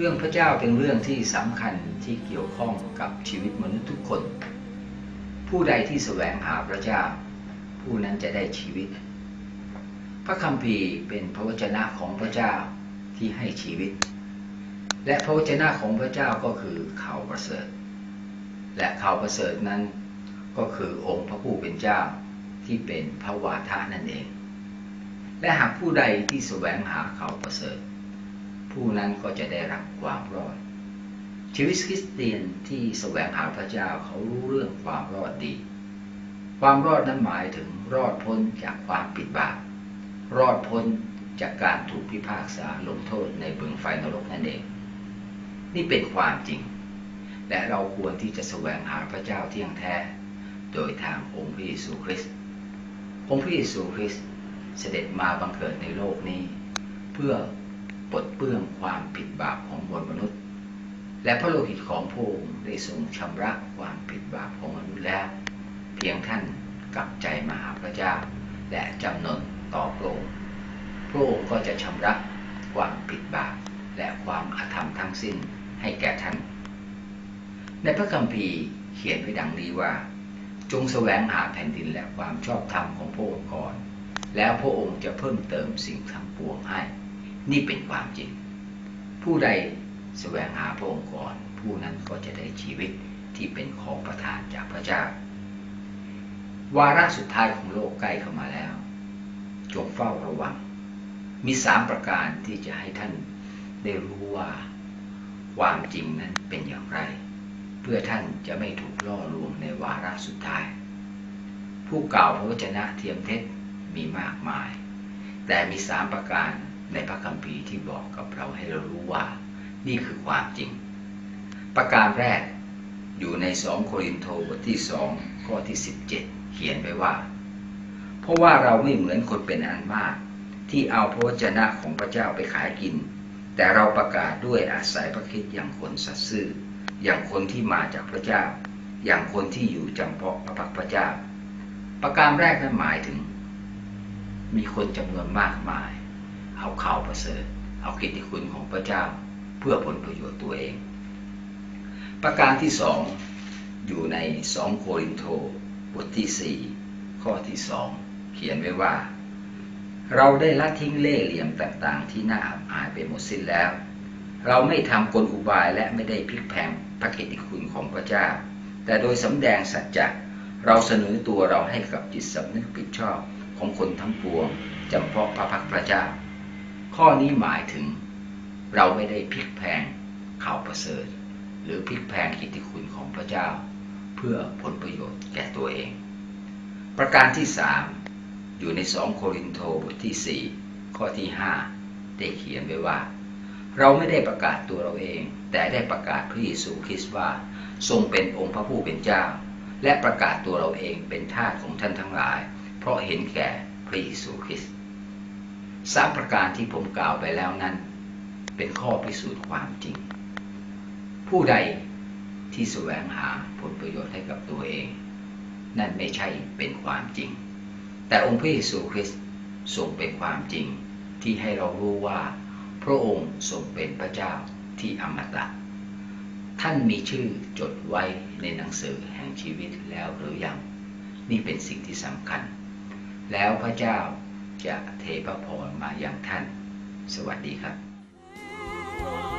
เรื่องพระเจ้าเป็นเรื่องที่สำคัญที่เกี่ยวข้องกับชีวิตมนุษย์ทุกคน ผู้ใดที่แสวงหาพระเจ้า ผู้นั้นจะได้ชีวิต พระคัมภีร์เป็นพระวจนะของพระเจ้าที่ให้ชีวิต และพระวจนะของพระเจ้าก็คือข่าวประเสริฐ และข่าวประเสริฐนั้นก็คือองค์พระผู้เป็นเจ้าที่เป็นพระวาทะนั่นเอง และหากผู้ใดที่แสวงหาข่าวประเสริฐ ผู้นั้นก็จะได้รับความรอด ชีวิตคริสเตียนที่แสวงหาพระเจ้าเขารู้เรื่องความรอดดี ความรอดนั้นหมายถึงรอดพ้นจากความผิดบาปรอดพ้นจากการถูกพิพากษาลงโทษในบึงไฟนรกนั่นเอง นี่เป็นความจริง และเราควรที่จะแสวงหาพระเจ้าเที่ยงแท้ โดยทางองค์พระเยซูคริสต์องค์พระเยซูคริสต์เสด็จมาบังเกิดในโลกนี้ เพื่อ ปลดเปื้องความผิดบาปของมวลมนุษย์ และพระโลหิตของพระองค์ได้ทรงชำระความผิดบาปของมนุษย์แล้ว เพียงท่านกลับใจมาหาพระเจ้า และจำนนต่อพระองค์พระองค์ก็จะชำระความผิดบาปและความอาธรรมทั้งสิ้นให้แก่ท่าน ในพระคัมภีร์เขียนไว้ดังนี้ว่า จงแสวงหาแผ่นดินและความชอบธรรมของพระองค์ก่อน แล้วพระองค์จะเพิ่มเติมสิ่งทั้งปวงให้ นี่เป็นความจริง ผู้ใดแสวงหาพระองค์ก่อนผู้นั้นก็จะได้ชีวิตที่เป็นของประทานจากพระเจ้า วาระสุดท้ายของโลกใกล้เข้ามาแล้ว จงเฝ้าระวัง มีสามประการที่จะให้ท่านได้รู้ว่าความจริงนั้นเป็นอย่างไร เพื่อท่านจะไม่ถูกล่อลวงในวาระสุดท้าย ผู้กล่าวพระวจนะเทียมเท็จมีมากมาย แต่มีสามประการ ในพระคัมภีร์ที่บอกกับเราให้เรารู้ว่า นี่คือความจริง ประการแรกอยู่ในสองโครินโตบทที่สองข้อที่ 17 เขียนไว้ว่า เพราะว่าเราไม่เหมือนคนเป็นอันมาก ที่เอาพระวจนะของพระเจ้าไปขายกิน แต่เราประกาศด้วยอาศัยพระคิดอย่างคนสัตย์ซื่อ อย่างคนที่มาจากพระเจ้า อย่างคนที่อยู่จำเพาะพระพักพระเจ้า ประการแรกนั้นหมายถึง มีคนจำนวนมากมาย เอาข่าวประเสริฐ เอากิตติคุณของพระเจ้าเพื่อผลประโยชน์ตัวเอง ประการที่สองอยู่ในสองโครินโตบทที่สี่ข้อที่สองเขียนไว้ว่า เราได้ละทิ้งเล่เหลี่ยมต่างๆ ที่น่าอับอายไปหมดสิ้นแล้ว เราไม่ทำกลอุบายและไม่ได้พลิกแพงพระกิตติคุณของพระเจ้า แต่โดยสำแดงสัจจะเราเสนอตัวเราให้กับจิตสำนึกผิดชอบของคนทั้งปวงจำเพาะพระพักพระเจ้า ข้อนี้หมายถึงเราไม่ได้พลิกแพงข่าวประเสริฐ หรือพลิกแพงกิตติคุณของพระเจ้า เพื่อผลประโยชน์แก่ตัวเอง ประการที่สามอยู่ในสองโครินโตบทที่สี่ข้อที่ห้าได้เขียนไว้ว่า เราไม่ได้ประกาศตัวเราเอง แต่ได้ประกาศพระเยซูคริสต์ว่า ทรงเป็นองค์พระผู้เป็นเจ้า และประกาศตัวเราเองเป็นทาสของท่านทั้งหลาย เพราะเห็นแก่พระเยซูคริสต์ สามประการที่ผมกล่าวไปแล้วนั้น เป็นข้อพิสูจน์ความจริง ผู้ใดที่แสวงหาผลประโยชน์ให้กับตัวเอง นั่นไม่ใช่เป็นความจริง แต่องค์พระเยซูคริสต์ทรงเป็นความจริงที่ให้เรารู้ว่า พระองค์ทรงเป็นพระเจ้าที่อมตะ ท่านมีชื่อจดไว้ในหนังสือแห่งชีวิตแล้วหรือยัง นี่เป็นสิ่งที่สำคัญ แล้วพระเจ้า จะเทพระพรมาอย่างท่าน สวัสดีครับ